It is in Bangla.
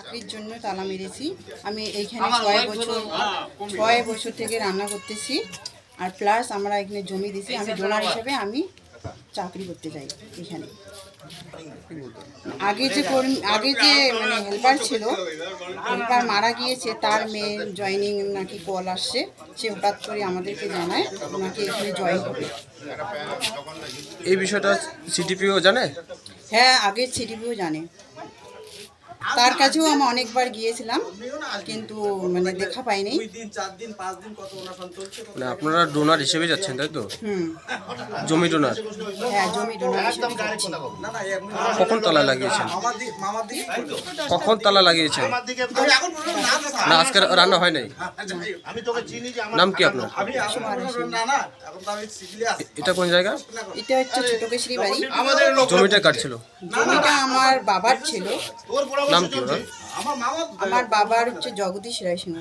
চাকরির জন্য তালা মেরেছি। আমি এইখানে ছয় বছর ছয় বছর থেকে রান্না করতেছি। আর প্লাস আমরা এখানে জমি দিছি। আমি ডোনার হিসেবে আমি চাকরি করতে চাই এখানে। আগে যে কর্মী আগে যে মানে হেল্পার ছিল হেল্পার মারা গিয়েছে তার মেয়ে জয়নিং নাকি কল আসছে সে হঠাৎ করে আমাদেরকে জানায় ওনাকে এখানে জয়েন হবে। এই বিষয়টা সিটিপিও জানে? হ্যাঁ আগের ছিটিপিও জানে। তার কাছেও আমি অনেকবার গিয়েছিলাম কিন্তু মানে দেখা পাইনি। মানে আপনারা ডোনার হিসেবে যাচ্ছেন তাই তো? জমি ডোনার হ্যাঁ জমি ডোনার কখন তালা লাগিয়েছেন? কখন তালা লাগিয়েছেন? না আজকে রান্না হয় নাই? নাম কি আপনার? এটা কোন জায়গা? এটা হচ্ছে ছোট কেশরি বাড়ি জমিটা কাটছিল জমিটা আমার বাবার ছিল। নাম কি আমার বাবার হচ্ছে জগদীশ রায় সিংহ